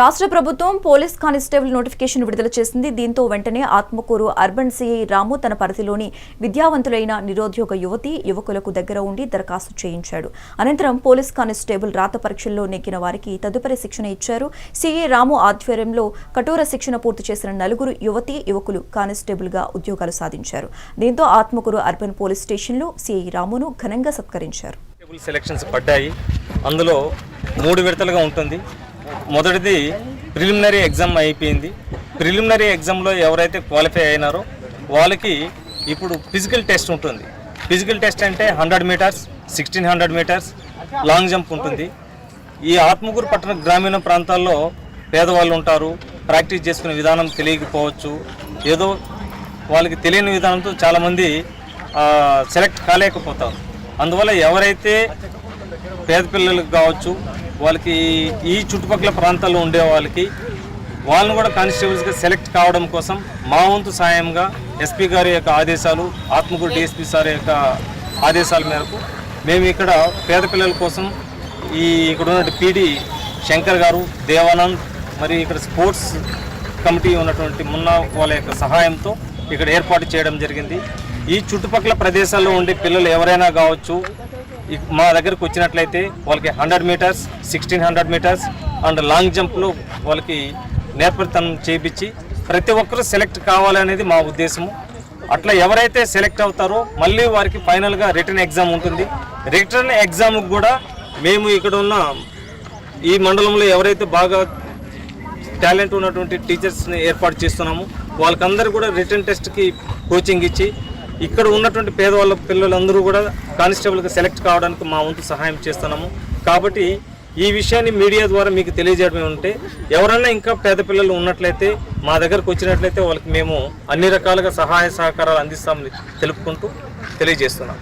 రాష్ట్ర ప్రభుత్వం police constable notification విడుదల చేసింది. దీంతో వెంటనే ఆత్మకూరు అర్బన్ సిఐ రాము తన పరిధిలోని విద్యావంతులైన నిరుద్యోగ యువతి యువకులకు దగ్గర ఉండి దరఖాస్తు చేయించాడు. అనంతరం పోలీస్ కానిస్టేబుల్ రాత పరీక్షల్లో నెగ్గిన వారికి తదుపరి శిక్షణ ఇచ్చారు. సిఐ రాము ఆధ్వర్యంలో కఠోర శిక్షణ పూర్తి చేసిన నలుగురు యువతి యువకులు కానిస్టేబుల్గా ఉద్యోగాలు సాధించారు. దీంతో ఆత్మకూరు అర్బన్ పోలీస్ స్టేషన్లో సిఐ రామును ఘనంగా సత్కరించారు. సెలక్షన్స్ పడ్డాయి. అందులో మూడు విడతలుగా ఉంటుంది. మొదటిది ప్రిలిమినరీ ఎగ్జామ్ అయిపోయింది. ప్రిలిమినరీ ఎగ్జామ్లో ఎవరైతే క్వాలిఫై అయినారో వాళ్ళకి ఇప్పుడు ఫిజికల్ టెస్ట్ ఉంటుంది. ఫిజికల్ టెస్ట్ అంటే hundred metres sixteen hundred metres long jump ఉంటుంది. ఈ ఆత్మకూరు పట్టణ గ్రామీణ ప్రాంతాల్లో పేదవాళ్ళు ఉంటారు. ప్రాక్టీస్ చేసుకునే విధానం తెలియకపోవచ్చు. ఏదో వాళ్ళకి తెలియని విధానంతో చాలామంది సెలెక్ట్ కాలేకపోతారు. అందువల్ల ఎవరైతే పేద పిల్లలకు కావచ్చు వాళ్ళకి ఈ చుట్టుపక్కల ప్రాంతాల్లో ఉండే వాళ్ళకి వాళ్ళని కూడా కానిస్టేబుల్స్గా సెలెక్ట్ కావడం కోసం మా వంతు సాయంగా ఎస్పీ గారి యొక్క ఆదేశాలు ఆత్మకూరు డిఎస్పీ సార్ యొక్క ఆదేశాల మేరకు మేము ఇక్కడ పేద పిల్లల కోసం ఈ ఇక్కడ ఉన్నటువంటి పీడి శంకర్ గారు దేవానంద్ మరి ఇక్కడ స్పోర్ట్స్ కమిటీ ఉన్నటువంటి మున్నా వాళ్ళ యొక్క సహాయంతో ఇక్కడ ఏర్పాటు చేయడం జరిగింది. ఈ చుట్టుపక్కల ప్రదేశాల్లో ఉండే పిల్లలు ఎవరైనా కావచ్చు మా దగ్గరకు వచ్చినట్లయితే వాళ్ళకి hundred metres sixteen hundred metres and long జంప్లో వాళ్ళకి నేర్పరితనం చేయించి ప్రతి ఒక్కరూ సెలెక్ట్ కావాలనేది మా ఉద్దేశము. అట్లా ఎవరైతే సెలెక్ట్ అవుతారో మళ్ళీ వారికి ఫైనల్గా రిటర్న్ ఎగ్జామ్ ఉంటుంది. రిటర్న్ ఎగ్జామ్కి కూడా మేము ఇక్కడ ఉన్న ఈ మండలంలో ఎవరైతే బాగా టాలెంట్ ఉన్నటువంటి టీచర్స్ని ఏర్పాటు చేస్తున్నాము వాళ్ళకందరూ కూడా రిటర్న్ టెస్ట్కి కోచింగ్ ఇచ్చి ఇక్కడ ఉన్నటువంటి పేదవాళ్ళ పిల్లలందరూ కూడా కానిస్టేబుల్గా సెలెక్ట్ కావడానికి మా వంతు సహాయం చేస్తున్నాము. కాబట్టి ఈ విషయాన్ని మీడియా ద్వారా మీకు తెలియజేయడం ఉంటే ఎవరైనా ఇంకా పేద పిల్లలు ఉన్నట్లయితే మా దగ్గరకు వచ్చినట్లయితే వాళ్ళకి మేము అన్ని రకాలుగా సహాయ సహకారాలు అందిస్తామని తెలుపుకుంటూ తెలియజేస్తున్నాం.